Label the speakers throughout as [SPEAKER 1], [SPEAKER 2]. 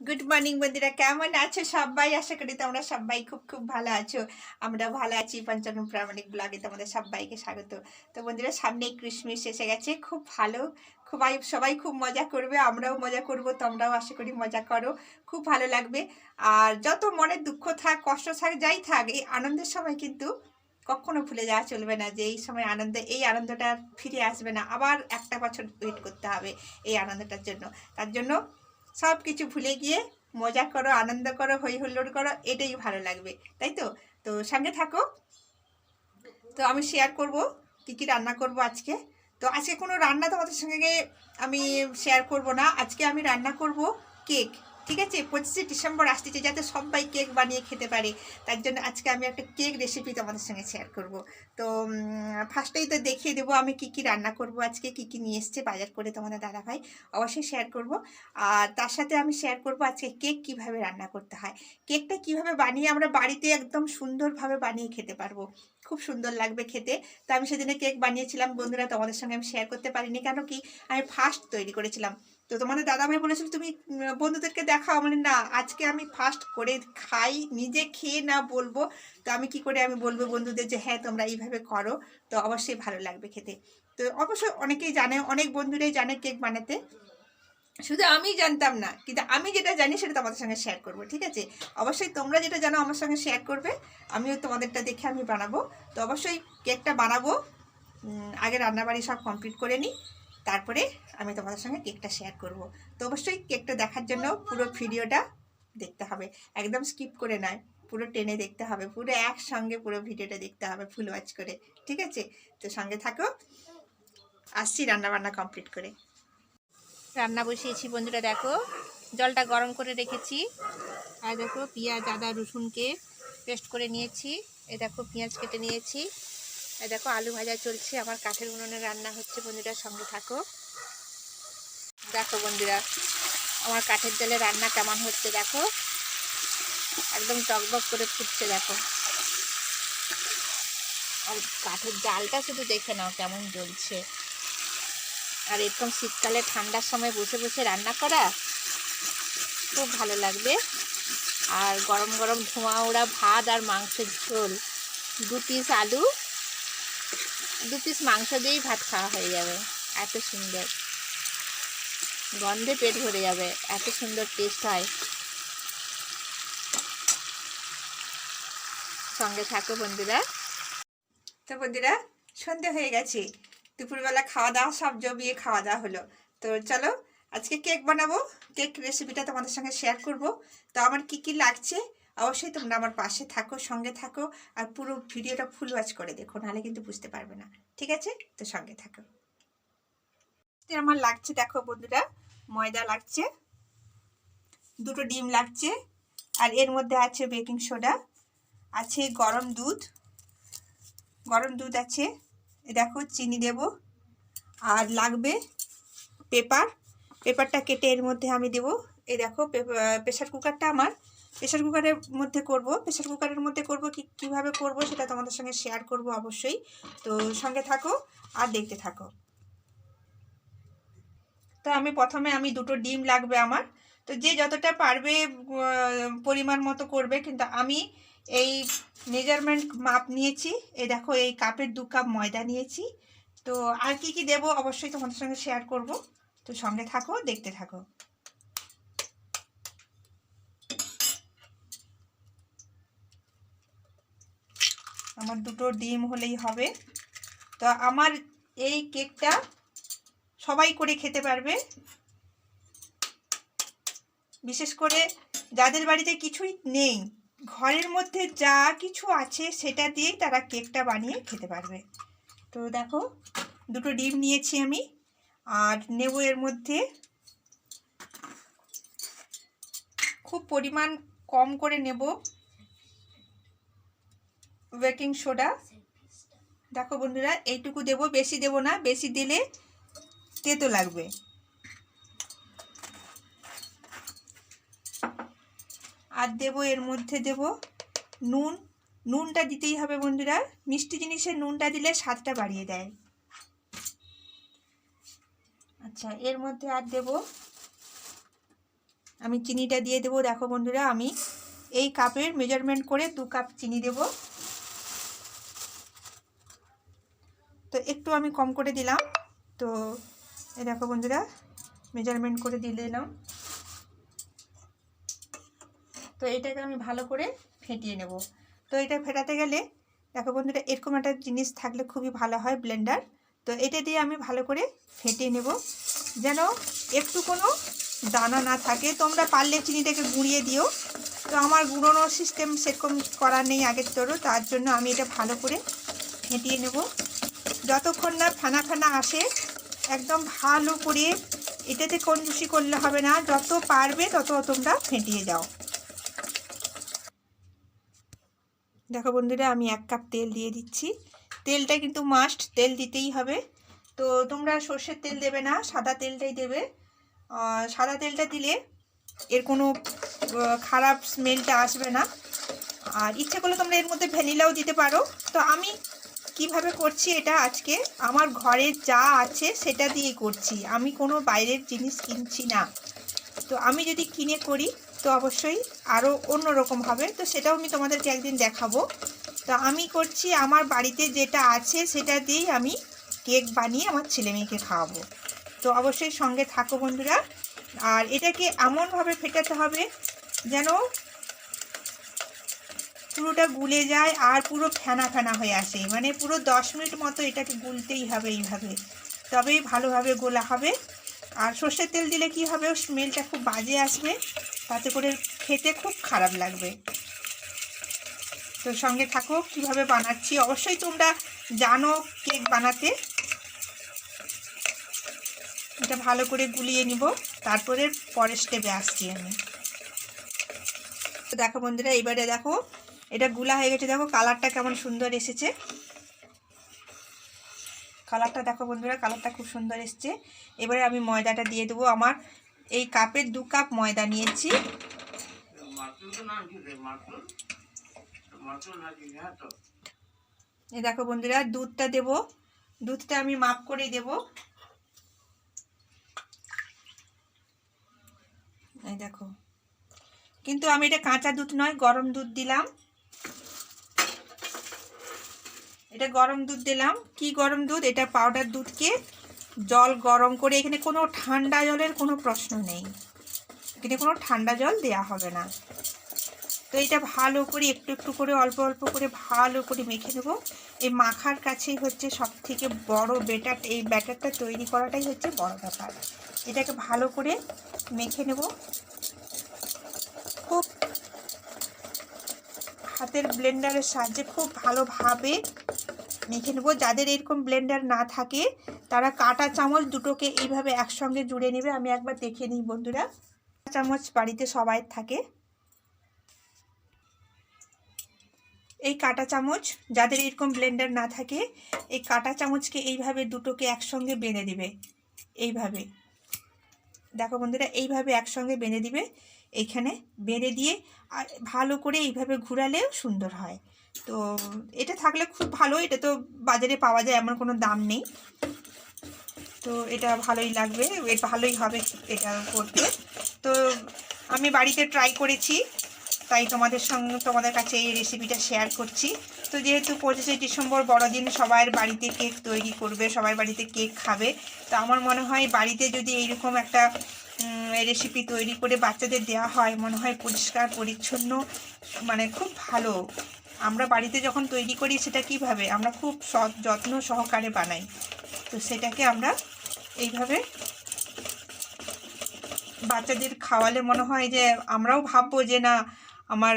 [SPEAKER 1] Good morning বন্ধুরা। কেমন আছো সবাই? আশা করি তোমরা সবাই খুব খুব ভালো আছো। আমরা ভালো আছি। পঞ্চানন প্রামাণিক ব্লগে তোমাদের সবাইকে স্বাগত। তো বন্ধুরা, সামনে ক্রিসমাস এসে গেছে। খুব ভালো। খুব সবাই খুব মজা করবে। আমরাও মজা করব। তোমরাও আশা করি মজা করো। খুব ভালো লাগবে। আর যত মনে দুঃখ থাক, কষ্ট থাক, যাই থাক, এই আনন্দের সময় কিন্তু কখনো ভুলে যাওয়া চলবে না যে এই সময় আনন্দ, এই আনন্দটা ফিরে আসবে না। আবার একটা বছর ওয়েট করতে হবে এই আনন্দটার জন্য। তার জন্য সব কিছু ভুলে গিয়ে মজা করো, আনন্দ করো হই হুল্লোড় করো, এটাই ভালো লাগবে, তাই তো? তো সঙ্গে থাকো। তো আমি শেয়ার করব, কি কি রান্না করব আজকে। তো আজকে কোনো রান্না তোমাদের সঙ্গে আমি শেয়ার করব না। আজকে আমি রান্না করব কেক ঠিক আছে? পঁচিশে ডিসেম্বর আসতেছে যাতে সবাই কেক বানিয়ে খেতে পারে। তার জন্য আজকে আমি একটা কেক রেসিপি তোমাদের সঙ্গে শেয়ার করব। তো ফার্স্টেই তো দেখিয়ে দেবো আমি কি কি রান্না করব আজকে, কি কি নিয়ে এসছে বাজার করে তোমাদের দাদাভাই। অবশ্যই শেয়ার করব। আর তার সাথে আমি শেয়ার করব আজকে কেক কীভাবে রান্না করতে হয়। কেকটা কীভাবে বানিয়ে আমরা বাড়িতে একদম সুন্দরভাবে বানিয়ে খেতে পারব। খুব সুন্দর লাগবে খেতে। তো আমি সেদিনে কেক বানিয়েছিলাম। বন্ধুরা, তোমাদের সঙ্গে আমি শেয়ার করতে পারিনি। কেন কি? আমি ফার্স্ট তৈরি করেছিলাম। তো তোমাদের দাদাভাই বলেছিল, তুমি বন্ধুদেরকে দেখাও। মানে না, আজকে আমি ফার্স্ট করে খাই, নিজে খেয়ে না বলব। তো আমি কি করে আমি বলব বন্ধুদের যে হ্যাঁ তোমরা এইভাবে করো। তো অবশ্যই ভালো লাগবে খেতে। তো অবশ্যই অনেকেই জানে, অনেক বন্ধুরাই জানে কেক বানাতে। শুধু আমি জানতাম না, কিন্তু আমি যেটা জানি সেটা তোমাদের সঙ্গে শেয়ার করব, ঠিক আছে? অবশ্যই তোমরা যেটা জানো আমার সঙ্গে শেয়ার করবে, আমিও তোমাদেরটা দেখে আমি বানাবো। তো অবশ্যই কেকটা বানাবো আগে রান্নাবাড়ি সব কমপ্লিট করে নিই। তারপরে আমি তোমাদের সঙ্গে কেকটা শেয়ার করব। তো অবশ্যই কেকটা দেখার জন্য পুরো ভিডিওটা দেখতে হবে। একদম স্কিপ করে নয়, পুরো টেনে দেখতে হবে, পুরো একসঙ্গে পুরো ভিডিওটা দেখতে হবে ফুল ওয়াচ করে, ঠিক আছে? তো সঙ্গে থাকো, আসছি রান্না বান্না কমপ্লিট করে। রান্না বসিয়েছি বন্ধুরা, দেখো, জলটা গরম করে রেখেছি। আর দেখো, পেঁয়াজ, আদা, রসুনকে পেস্ট করে নিয়েছি। এ দেখো, পেঁয়াজ কেটে নিয়েছি। দেখো, আলু ভাজা চলছে। আমার কাঠের উনুনে রান্না হচ্ছে, বন্ধুরা, সঙ্গে থাকো। দেখো, বন্ধুরা, আমার কাঠের জালে রান্না কেমন হচ্ছে, দেখো। একদম টকবক করে ফুটছে, দেখো। আর কাঠের জালটা শুধু দেখে নাও কেমন জ্বলছে। আর এরকম শীতকালে ঠান্ডার সময় বসে বসে রান্না করা খুব ভালো লাগবে। আর গরম গরম ধোঁয়া ওড়া ভাত আর মাংসের ঝোল। দু পিস আলু দু পিস মাংস দিয়েই ভাত খাওয়া হয়ে যাবে। এত সুন্দর। গন্ধে পেট ভরে যাবে। এত সুন্দর টেস্ট হয়। সঙ্গে থাকো বন্ধুরা। তো বন্ধুরা, সন্ধে হয়ে গেছে। দুপুরবেলা খাওয়া দাওয়া সব জমিয়ে খাওয়া দাওয়া হলো। তো চলো, আজকে কেক বানাবো। কেক রেসিপিটা তোমাদের সঙ্গে শেয়ার করব। তো আমার কি কি লাগছে? অবশ্যই তোমরা আমার পাশে থাকো, সঙ্গে থাকো আর পুরো ভিডিওটা ফুল ওয়াচ করে দেখো, নাহলে কিন্তু বুঝতে পারবে না। ঠিক আছে? তো সঙ্গে থাকো। আমার লাগছে, দেখো বন্ধুরা, ময়দা লাগছে, দুটো ডিম লাগছে, আর এর মধ্যে আছে বেকিং সোডা আছে গরম দুধ গরম দুধ আছে দেখো চিনি দেব, আর লাগবে পেপার পেপারটা কেটে এর মধ্যে আমি দেব এই দেখো প্রেশার কুকারটা আমার প্রেশার কুকারের মধ্যে করব। প্রেশার কুকারের মধ্যে করব কি, কীভাবে করব সেটা তোমাদের সঙ্গে শেয়ার করব অবশ্যই। তো সঙ্গে থাকো আর দেখতে থাকো। তো আমি প্রথমে আমি দুটো ডিম লাগবে আমার। তো যে যতটা পারবে পরিমাণ মতো করবে। কিন্তু আমি এই মেজারমেন্ট মাপ নিয়েছি। এই দেখো, এই কাপের দু কাপ ময়দা নিয়েছি। তো আর কি কি দেবো অবশ্যই তোমাদের সঙ্গে শেয়ার করব। তো সঙ্গে থাকো, দেখতে থাকো। আমার দুটো ডিম হলেই হবে। তো আমার এই কেকটা সবাই করে খেতে পারবে। বিশেষ করে যাদের বাড়িতে কিছুই নেই, ঘরের মধ্যে যা কিছু আছে সেটা দিয়েই তারা কেকটা বানিয়ে খেতে পারবে। তো দেখো, দুটো ডিম নিয়েছি আমি, আর নেব এর মধ্যে খুব পরিমাণ কম করে নেব। Baking soda. দেখো বন্ধুরা, এইটুকু দেব, বেশি দেব না, বেশি দিলে তেতো লাগবে। আর দেব, এর মধ্যে দেব নুন। নুনটা দিতেই হবে বন্ধুরা, মিষ্টি জিনিসে নুনটা দিলে স্বাদটা বাড়িয়ে দেয়। আচ্ছা এর মধ্যে আর দেব, আমি চিনিটা দিয়ে দেবো। দেখো বন্ধুরা, আমি এই কাপের মেজারমেন্ট করে দু কাপ চিনি দেব তো একটু আমি কম করে দিলাম। তো এই দেখো বন্ধুরা মেজারমেন্ট করে দিয়ে দিলাম। তো এটাকে আমি ভালো করে ফেটিয়ে নেব। তো এটা ফেটাতে গেলে দেখো বন্ধুরা, এরকম একটা জিনিস থাকলে খুবই ভালো হয় ব্লেন্ডার তো এটা দিয়ে আমি ভালো করে ফেটিয়ে নেব। যেন একটু কোনো দানা না থাকে। তোমরা পারলে চিনিটাকে গুঁড়িয়ে দিও। তো আমার গুঁড়োনো সিস্টেম সেরকম করার নেই আগের তোরও তার জন্য আমি এটা ভালো করে ফেটিয়ে নেব। যতক্ষণ না ফেনা ফেনা আসে, একদম ভালো করে এটাতে কঞ্জুসি করলে হবে না। যত পারবে তত তোমরা ফেটিয়ে যাও। দেখো বন্ধুরা, আমি এক কাপ তেল দিয়ে দিচ্ছি। তেলটা কিন্তু মাস্ট তেল দিতেই হবে। তো তোমরা সর্ষের তেল দেবে না, সাদা তেলটাই দেবে। সাদা তেলটা দিলে এর কোনো খারাপ স্মেলটা আসবে না। আর ইচ্ছে করলে তোমরা এর মধ্যে ভ্যানিলাও দিতে পারো। তো আমি কীভাবে করছি এটা আজকে? আমার ঘরে যা আছে সেটা দিয়ে করছি। আমি কোনো বাইরের জিনিস কিনছি না। তো আমি যদি কিনে করি, তো অবশ্যই আরও অন্যরকম হবে। তো সেটাও আমি তোমাদেরকে একদিন দেখাবো। তো আমি করছি আমার বাড়িতে যেটা আছে সেটা দিয়েই আমি কেক বানিয়ে আমার ছেলে মেয়েকে খাওয়াবো। তো অবশ্যই সঙ্গে থাকো বন্ধুরা। আর এটাকে এমনভাবে ফেটাতে হবে যেন পুরোটা গুলে যায় আর পুরো ফেনা ফেনা হয়ে আসে। মানে পুরো দশ মিনিট মতো এটাকে গুলতেই হবে এইভাবে। তবেই ভালোভাবে গোলা হবে। আর সর্ষের তেল দিলে কি হবে? স্মেলটা খুব বাজে আসবে। তাতে করে খেতে খুব খারাপ লাগবে। তো সঙ্গে থাকো, কীভাবে বানাচ্ছি? অবশ্যই তোমরা জানো কেক বানাতে। এটা ভালো করে গুলিয়ে নিব। তারপরে পরের স্টেপে আসছি আমি। দেখো বন্ধুরা এবারে দেখো এটা গুলা হয়ে গেছে। দেখো কালারটা কেমন সুন্দর এসেছে। কালারটা দেখো বন্ধুরা কালারটা খুব সুন্দর এসছে। এবারে আমি ময়দাটা দিয়ে দেবো আমার। এই কাপের দু কাপ ময়দা নিয়েছি। এই দেখো বন্ধুরা, দুধটা দেব। দুধটা আমি মাপ করে দেব। এই দেখো। কিন্তু আমি এটা কাঁচা দুধ নয়, গরম দুধ দিলাম। এটা গরম দুধ দিলাম। কি গরম দুধ? এটা পাউডার দুধকে জল গরম করে এখানে কোনো ঠান্ডা জলের কোনো প্রশ্ন নেই। এখানে কোনো ঠান্ডা জল দেয়া হবে না। তো এটা ভালো করে একটু একটু করে অল্প অল্প করে ভালো করে মেখে নেব। এই মাখার কাছেই হচ্ছে সব থেকে বড় বেটার এই ব্যাটারটা তৈরি করাটাই হচ্ছে বড় ব্যাপার। এটাকে ভালো করে মেখে নেব। খুব হাতের ব্লেন্ডারের সাহায্যে খুব ভালোভাবে মেখে নেব। যাদের এরকম ব্লেন্ডার না থাকে, তারা কাটা চামচ দুটোকে এইভাবে একসঙ্গে জুড়ে নেবে। আমি একবার দেখে নিই বন্ধুরা। চামচ বাড়িতে সবাই থাকে। এই কাটা চামচ, যাদের এরকম ব্লেন্ডার না থাকে, এই কাটা চামচকে এইভাবে দুটোকে একসঙ্গে বেঁধে দিবে এইভাবে। দেখো বন্ধুরা, এইভাবে একসঙ্গে বেঁধে দিবে। এইখানে বেঁধে দিয়ে আর ভালো করে এইভাবে ঘুরালেও সুন্দর হয়। তো এটা থাকলে খুব ভালো, এটা তো বাজারে পাওয়া যায়, এমন কোনো দাম নেই। তো এটা ভালোই লাগবে ভালোই হবে এটা করতে। তো আমি বাড়িতে ট্রাই করেছি, তাই তোমাদের সঙ্গে, তোমাদের কাছে এই রেসিপিটা শেয়ার করছি। তো যেহেতু পঁচিশে ডিসেম্বর বড়দিন, সবার বাড়িতে কেক তৈরি করবে, সবার বাড়িতে কেক খাবে। তো আমার মনে হয় বাড়িতে যদি এইরকম একটা রেসিপি তৈরি করে বাচ্চাদের দেওয়া হয়, মনে হয় পরিষ্কার, পরিচ্ছন্ন মানে খুব ভালো। আমরা বাড়িতে যখন তৈরি করি সেটা কীভাবে? আমরা খুব সৎ, যত্ন সহকারে বানাই। তো সেটাকে আমরা এইভাবে বাচ্চাদের খাওয়ালে মনে হয় যে আমরাও ভাববো যে না, আমার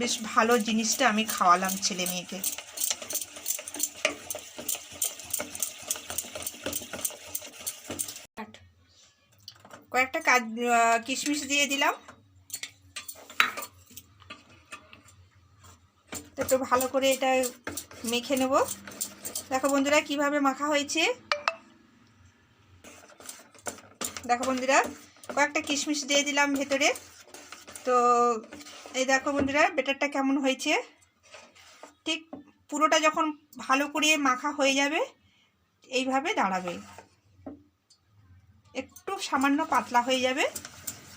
[SPEAKER 1] বেশ ভালো জিনিসটা আমি খাওয়ালাম ছেলে মেয়েকে। কয়েকটা কাজ কিশমিশ দিয়ে দিলাম। একটু ভালো করে এটা মেখে নেব। দেখো বন্ধুরা কীভাবে মাখা হয়েছে। দেখো বন্ধুরা, কয়েকটা কিশমিশ দিয়ে দিলাম ভেতরে। তো এই দেখো বন্ধুরা বেটারটা কেমন হয়েছে। ঠিক পুরোটা যখন ভালো করে মাখা হয়ে যাবে, এইভাবে দাঁড়াবে। একটু সামান্য পাতলা হয়ে যাবে।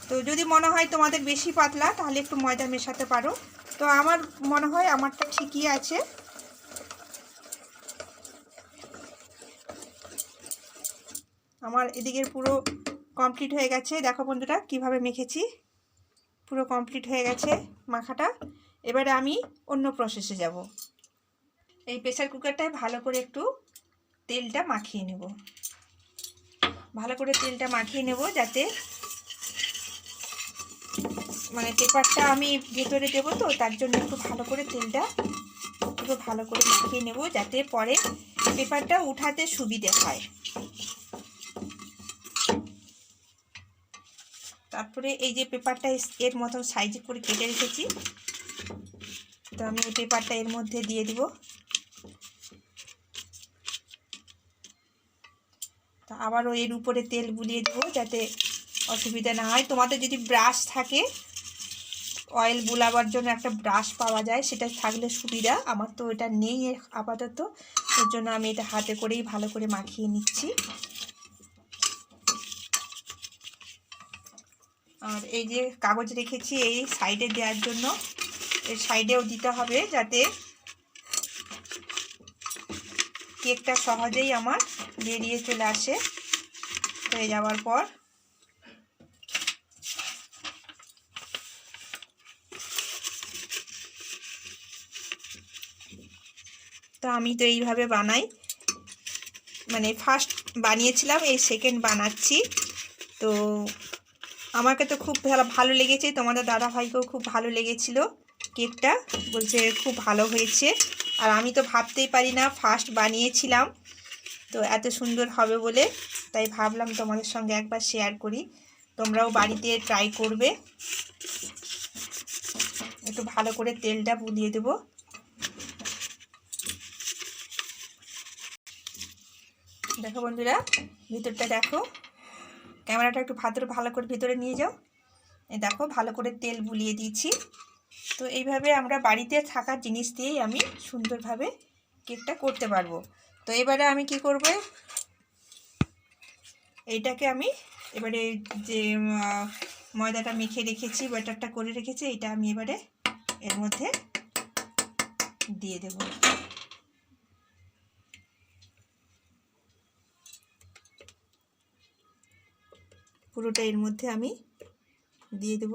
[SPEAKER 1] তো যদি মনে হয় তোমাদের বেশি পাতলা, তাহলে একটু ময়দা মেশাতে পারো। তো আমার মনে হয় আমারটা ঠিকই আছে। আমার এদিকের পুরো কমপ্লিট হয়ে গেছে। দেখো বন্ধুরা, কীভাবে মেখেছি? পুরো কমপ্লিট হয়ে গেছে মাখাটা। এবারে আমি অন্য প্রসেসে যাব। এই প্রেসার কুকারটায় ভালো করে একটু তেলটা মাখিয়ে নেব। ভালো করে তেলটা মাখিয়ে নেব যাতে মানে পেপারটা আমি ভেতরে দেবো তো, তার জন্য একটু ভালো করে তেলটা একটু ভালো করে মাখিয়ে নেব, যাতে পরে পেপারটা উঠাতে সুবিধে হয়। তারপরে এই যে পেপারটা এর মতন সাইজে করে কেটে রেখেছি, তো আমি এই পেপারটা এর মধ্যে দিয়ে দিব। তা আবারও এর উপরে তেল বুলিয়ে দেবো, যাতে অসুবিধা না হয়। তোমাদের যদি ব্রাশ থাকে অয়েল বোলাবার জন্য একটা ব্রাশ পাওয়া যায়, সেটা থাকলে সুবিধা। আমার তো এটা নেই আপাতত ওর জন্য আমি এটা হাতে করেই ভালো করে মাখিয়ে নিচ্ছি। আর এই যে কাগজ রেখেছি এই সাইডে দেওয়ার জন্য, এর সাইডেও দিতে হবে যাতে কেকটা সহজেই আমার বেরিয়ে চলে আসে, হয়ে যাওয়ার পর। তো আমি তো এইভাবে বানাই। মানে ফার্স্ট বানিয়েছিলাম, এই সেকেন্ড বানাচ্ছি। তো আমাকে তো খুব ভালো লেগেছে। তোমাদের দাদা ভাইকেও খুব ভালো লেগেছিল কেকটা। বলছে খুব ভালো হয়েছে। আর আমি তো ভাবতেই পারি না ফার্স্ট বানিয়েছিলাম। তো এত সুন্দর হবে বলে। তাই ভাবলাম তোমাদের সঙ্গে একবার শেয়ার করি। তোমরাও বাড়িতে ট্রাই করবে। একটু ভালো করে তেলটা বুলিয়ে দেব। দেখো বন্ধুরা, ভিতরটা দেখো। ক্যামেরাটা একটু ভাতর ভালো করে ভিতরে নিয়ে যাও। এই দেখো, ভালো করে তেল বুলিয়ে দিয়েছি। তো এইভাবে আমরা বাড়িতে থাকা জিনিস দিয়েই আমি সুন্দরভাবে কেকটা করতে পারব। তো এবারে আমি কি করব? এইটাকে আমি এবারে যে ময়দাটা মেখে রেখেছি ব্যাটারটা করে রেখেছি, এটা আমি এবারে এর মধ্যে দিয়ে দেব। পুরোটা এর মধ্যে আমি দিয়ে দেব।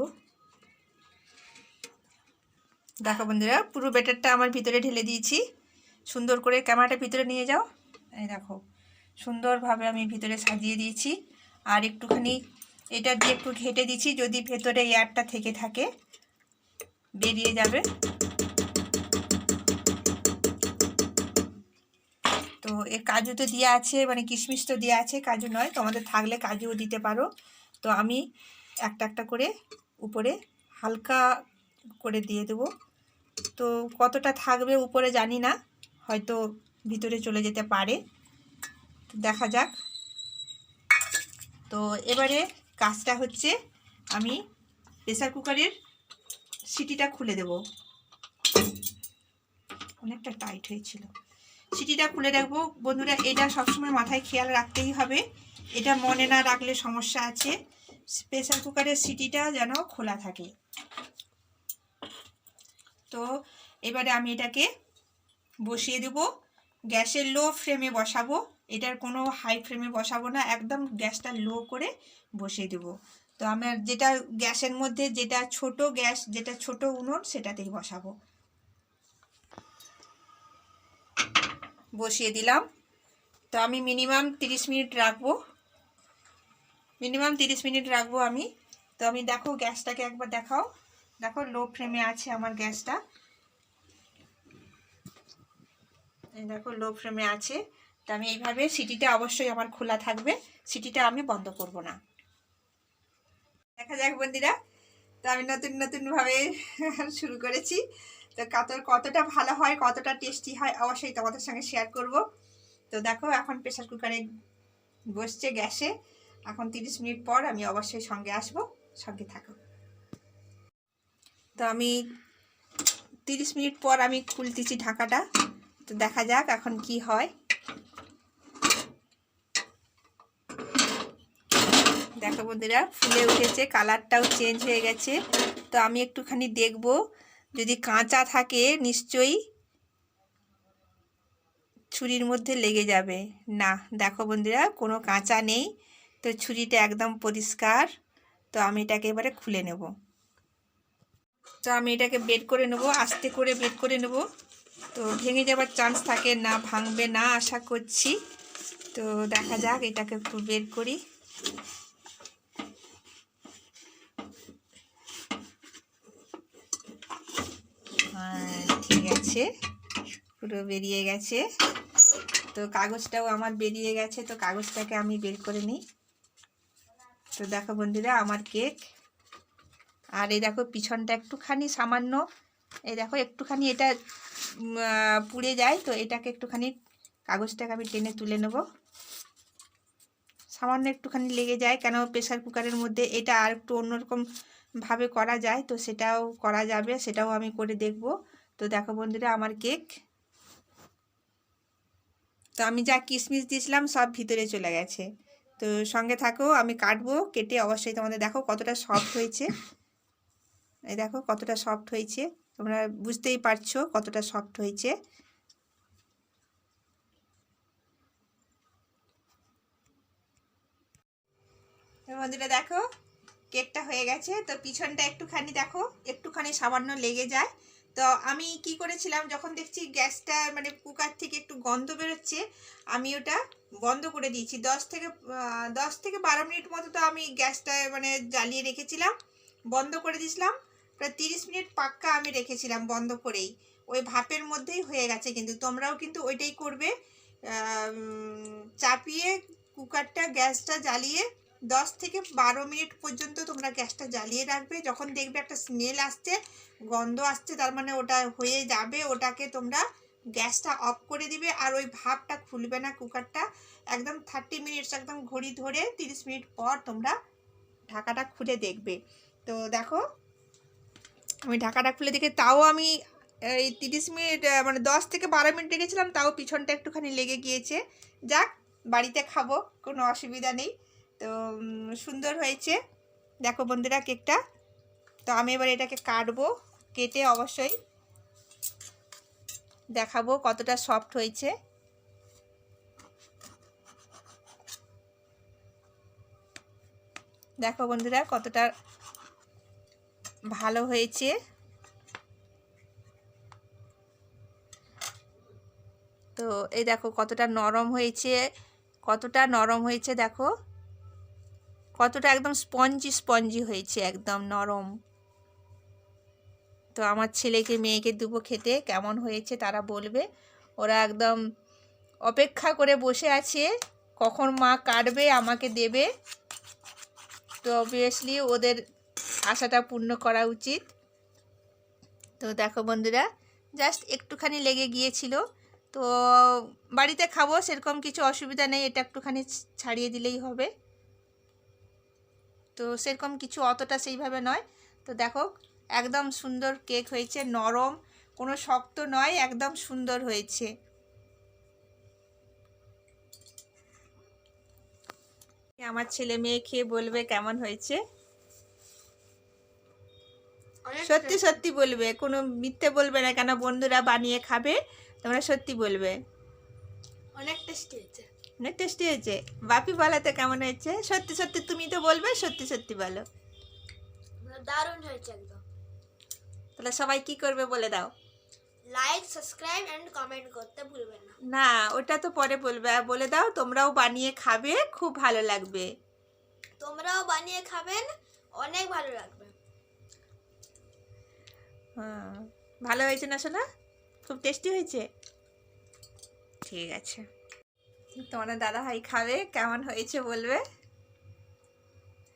[SPEAKER 1] দেখো বন্ধুরা, পুরো ব্যাটারটা আমার ভিতরে ঢেলে দিয়েছি। সুন্দর করে ক্যামেরাটা ভিতরে নিয়ে যাও। এই দেখো, সুন্দরভাবে আমি ভিতরে সাজিয়ে দিয়েছি। আর একটুখানি এটা দিয়ে একটু ঘেটে দিচ্ছি যদি ভেতরে এয়ারটা থেকে থাকে, বেরিয়ে যাবে। তো এর কাজু তো দেওয়া আছে মানে কিশমিশ তো দেওয়া আছে, কাজু নয়, তোমাদের থাকলে কাজুও দিতে পারো। তো আমি একটা একটা করে উপরে হালকা করে দিয়ে দেবো। তো কতটা থাকবে উপরে জানি না, হয়তো ভিতরে চলে যেতে পারে। দেখা যাক। তো এবারে কাজটা হচ্ছে আমি প্রেসার কুকারের সিটিটা খুলে দেব। অনেকটা টাইট হয়েছিল। সিটিটা খুলে রাখব বন্ধুরা, এটা সবসময় মাথায় খেয়াল রাখতেই হবে। এটা মনে না রাখলে সমস্যা আছে। প্রেসার কুকারের সিটিটা যেন খোলা থাকে। তো, এবারে আমি এটাকে বসিয়ে দেব। গ্যাসের লো ফ্লেমে বসাবো। এটার কোনো হাই ফ্লেমে বসাবো না। একদম গ্যাসটা লো করে বসিয়ে দেব। তো, আমার যেটা গ্যাসের মধ্যে যেটা ছোট গ্যাস, যেটা ছোট উনুন, সেটাতেই বসাবো। বসিয়ে দিলাম। তো আমি মিনিমাম 30 মিনিট রাখব। মিনিমাম 30 মিনিট রাখব আমি। তো আমি দেখো গ্যাসটাকে একবার দেখাও। দেখো লো ফ্লেমে আছে আমার গ্যাসটা। দেখো লো ফ্লেমে আছে। তো আমি এইভাবে সিটিটা অবশ্যই আমার খোলা থাকবে। সিটিটা আমি বন্ধ করব না। দেখা যাক বন্ধুরা। তো আমি নতুন নতুনভাবে শুরু করেছি। তো কত কতটা ভালো হয়, কতটা টেস্টি হয়, অবশ্যই তোমাদের সঙ্গে শেয়ার করব। তো দেখো, এখন প্রেশার কুকারে বসছে গ্যাসে। এখন তিরিশ মিনিট পর আমি অবশ্যই সঙ্গে আসব, সঙ্গে থাকো। তো আমি তিরিশ মিনিট পর আমি খুলতেছি ঢাকাটা। তো দেখা যাক এখন কি হয়। দেখো বন্ধুরা, ফুলে উঠেছে কালারটাও চেঞ্জ হয়ে গেছে। তো আমি একটুখানি দেখব যদি কাঁচা থাকে, নিশ্চয়ই ছুরির মধ্যে লেগে যাবে। না, দেখো বন্ধুরা, কোনো কাঁচা নেই। তো ছুরিটা একদম পরিষ্কার। তো আমি এটাকে এবারে খুলে নেব। তো আমি এটাকে বের করে নেব, আস্তে করে বের করে নেব। তো ভেঙে যাবার চান্স থাকে না, ভাঙবে না, আশা করছি। তো দেখা যাক, এটাকে একটু বের করি। ঠিক আছে পুরো বেরিয়ে গেছে। তো কাগজটাও আমার বেরিয়ে গেছে, তো কাগজটাকে আমি বের করে নিই। তো দেখো বন্ধুরা, আমার কেক। আর এই দেখো, পিছনটা একটুখানি সামান্য, এই দেখো একটুখানি এটা পুড়ে যায়, তো এটাকে একটুখানি কাগজটাকে আমি টেনে তুলে নেব। সামান্য একটুখানি লেগে যায়, কেন প্রেসার কুকারের মধ্যে এটা আর একটু অন্যরকম ভাবে করা যায়, তো সেটাও করা যাবে, সেটাও আমি করে দেখব। তো দেখো বন্ধুরা, আমার কেক। তো আমি যা কিশমিশ দিয়েছিলাম, সব ভিতরে চলে গেছে। তো সঙ্গে থাকো, আমি কাটবো, কেটে অবশ্যই তোমাদের দেখো কতটা সফট হয়েছে। এই দেখো কতটা সফট হয়েছে। তোমরা বুঝতেই পারছ কতটা সফট হয়েছে। বন্ধুরা দেখো কেকটা হয়ে গেছে। তো পিছনটা একটুখানি দেখো, একটুখানি সামান্য লেগে যায়। তো আমি কি করেছিলাম, যখন দেখছি গ্যাসটা মানে কুকার থেকে একটু গন্ধ বেরোচ্ছে, আমি ওটা বন্ধ করে দিয়েছি। দশ থেকে দশ থেকে বারো মিনিট মতো তো আমি গ্যাসটা মানে জ্বালিয়ে রেখেছিলাম, বন্ধ করে দিয়েছিলাম। প্রায় তিরিশ মিনিট পাক্কা আমি রেখেছিলাম বন্ধ করেই। ওই ভাপের মধ্যেই হয়ে গেছে কিন্তু, তোমরাও কিন্তু ওইটাই করবে। চাপিয়ে কুকারটা, গ্যাসটা জ্বালিয়ে দশ থেকে বারো মিনিট পর্যন্ত তোমরা গ্যাসটা জ্বালিয়ে রাখবে। যখন দেখবে একটা স্মেল আসছে, গন্ধ আসছে, তার মানে ওটা হয়ে যাবে, ওটাকে তোমরা গ্যাসটা অফ করে দিবে আর ওই ভাপটা খুলবে না কুকারটা। একদম থার্টি মিনিটস একদম ঘড়ি ধরে তিরিশ মিনিট পর তোমরা ঢাকাটা খুলে দেখবে। তো দেখো, আমি ঢাকাটা খুলে দেখে তাও আমি এই তিরিশ মিনিট মানে দশ থেকে বারো মিনিট রেখেছিলাম, তাও পিছনটা একটুখানি লেগে গিয়েছে। যাক, বাড়িতে খাব, কোনো অসুবিধা নেই। তো সুন্দর হয়েছে। দেখো বন্ধুরা কেকটা। তো আমি এবার এটাকে কাটবো, কেটে অবশ্যই দেখাবো কতটা সফট হয়েছে। দেখো বন্ধুরা কতটা ভালো হয়েছে। তো এই দেখো কতটা নরম হয়েছে, কতটা নরম হয়েছে দেখো। কতটা একদম স্পঞ্জি স্পঞ্জি হয়েছে, একদম নরম। তো আমার ছেলেকে, মেয়েকে দেবো খেতে কেমন হয়েছে তারা বলবে। ওরা একদম অপেক্ষা করে বসে আছে, কখন মা কাটবে, আমাকে দেবে। তো অবভিয়াসলি ওদের আশাটা পূর্ণ করা উচিত। তো দেখো বন্ধুরা জাস্ট একটুখানি লেগে গিয়েছিল। তো বাড়িতে খাব, সেরকম কিছু অসুবিধা নেই, এটা একটুখানি ছাড়িয়ে দিলেই হবে। তো সেরকম কিছু অতটা সেইভাবে নয়। তো দেখো একদম সুন্দর কেক হয়েছে নরম কোনো শক্ত নয় একদম সুন্দর হয়েছে। আমার ছেলে মেয়ে খেয়ে বলবে কেমন হয়েছে। সত্যি সত্যি বলবে কোনো মিথ্যে বলবে না কেন বন্ধুরা বানিয়ে খাবে তোমরা সত্যি বলবে।
[SPEAKER 2] অনেক টেস্টি হয়েছে।
[SPEAKER 1] অনেক টেস্টি হয়েছে বাপি বলাতে কেমন হয়েছে? সত্যি সত্যি তুমি তো বলবে সত্যি সত্যি বলো।
[SPEAKER 2] দারুণ হয়েছে একদম।
[SPEAKER 1] তাহলে সবাই কি করবে বলে দাও।
[SPEAKER 2] লাইক সাবস্ক্রাইব এন্ড কমেন্ট করতে ভুলবেন না।
[SPEAKER 1] না ওটা তো পরে বলবে। আর বলে দাও তোমরাও বানিয়ে খাবে খুব ভালো লাগবে।
[SPEAKER 2] তোমরাও বানিয়ে খাবেন অনেক ভালো লাগবে।
[SPEAKER 1] হ্যাঁ ভালো হয়েছে না শোনা খুব টেস্টি হয়েছে? ঠিক আছে। তোমাদের দাদা ভাই খাবে কেমন হয়েছে বলবে?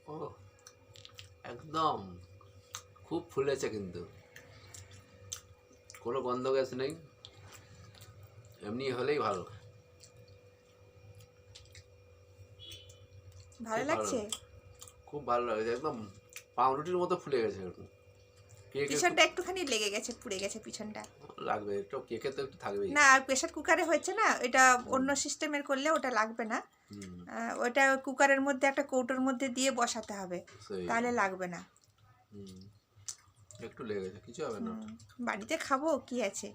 [SPEAKER 3] ও একদম খুব ফুলেছে কিন্তু। কোনো গন্ধ গ্যাস নেই এমনি হলেই ভালো।
[SPEAKER 1] ভালো লাগছে?
[SPEAKER 3] খুব ভালো লাগছে একদম পাউরুটির মতো ফুলে গেছে। এরকম
[SPEAKER 1] পিছনটা একটুখানি লেগে গেছে পুড়ে গেছে পিছনটা।
[SPEAKER 3] লাগবে একটু কেকে তো একটু থাকবেই।
[SPEAKER 1] না প্রেসার কুকারে হয়েছে না এটা অন্য সিস্টেমের করলে ওটা লাগবে না। ওটা কুকারের মধ্যে একটা কৌটোর মধ্যে দিয়ে বসাতে হবে তাহলে লাগবে না।
[SPEAKER 3] একটু লেগেছে কিছু হবে না।
[SPEAKER 1] বাড়িতে খাব কি আছে?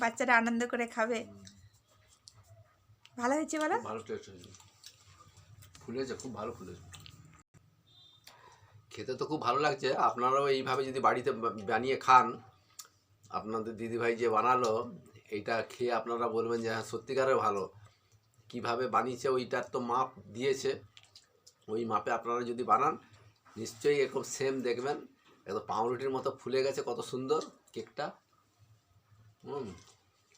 [SPEAKER 1] বাচ্চারা আনন্দ করে খাবে। ভালো হয়েছে বলো?
[SPEAKER 3] ভালো টেস্ট হয়েছে। ফুলেছে খুব ভালো ফুলেছে। খেতে তো খুব ভালো লাগছে। আপনারাও এইভাবে যদি বাড়িতে বানিয়ে খান, আপনাদের দিদিভাই যে বানালো, এইটা খেয়ে আপনারা বলবেন যে হ্যাঁ সত্যিকারের ভালো। কীভাবে বানিয়েছে, ওইটার তো মাপ দিয়েছে। ওই মাপে আপনারা যদি বানান, নিশ্চয়ই এরকম সেম দেখবেন। একদম পাউরুটির মতো ফুলে গেছে, কত সুন্দর কেকটা। হুম,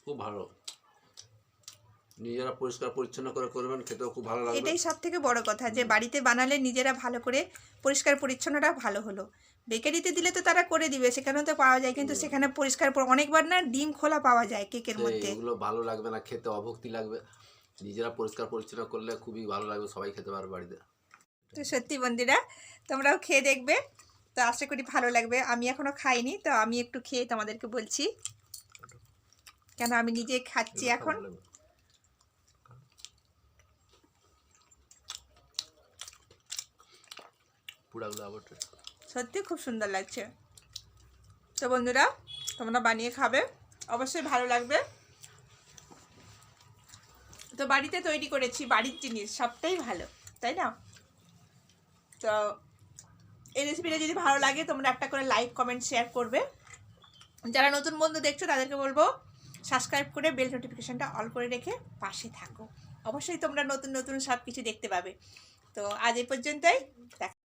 [SPEAKER 3] খুব ভালো। নিজেরা পরিষ্কার পরিচ্ছন্ন করে করবেন খেতেও খুব ভালো লাগবে।
[SPEAKER 1] এটাই সব থেকে বড় কথা যে বাড়িতে বানালে নিজেরা ভালো করে পরিষ্কার পরিচ্ছন্নটা ভালো হলো। বেকারিতে দিলে তো তারা করে দিবে সেখানেও তো পাওয়া যায় কিন্তু সেখানে পরিষ্কার পর- অনেকবার না ডিম খোলা পাওয়া যায় কেকের মধ্যে।
[SPEAKER 3] এগুলো ভালো লাগবে না খেতে অভক্তি লাগবে। নিজেরা পরিষ্কার পরিচ্ছন্ন করলে খুবই ভালো লাগবে সবাই খেতে পারবে বাড়িতে।
[SPEAKER 1] তো সত্যি বন্ধুরা তোমরাও খেয়ে দেখবে। তো আশা করি ভালো লাগবে। আমি এখনও খাইনি তো আমি একটু খেয়ে তোমাদেরকে বলছি। কেন আমি নিজে খাচ্ছি এখন
[SPEAKER 3] ভালো লাগবে। পুরাগুলো আবার taste।
[SPEAKER 1] সত্যি খুব সুন্দর লাগছে। তো বন্ধুরা, তোমরা বানিয়ে খাবে। অবশ্যই ভালো লাগবে। তো বাড়িতে তৈরি করেছি বাড়ির জিনিস, সবটাই ভালো, তাই না? তো এই রেসিপিটা যদি ভালো লাগে, তোমরা একটা করে লাইক কমেন্ট শেয়ার করবে। যারা নতুন বন্ধু দেখছ, তাদেরকে বলব সাবস্ক্রাইব করে বেল নোটিফিকেশানটা অল করে রেখে পাশে থাকো। অবশ্যই তোমরা নতুন নতুন সব কিছু দেখতে পাবে। তো আজ এই পর্যন্তই। দেখা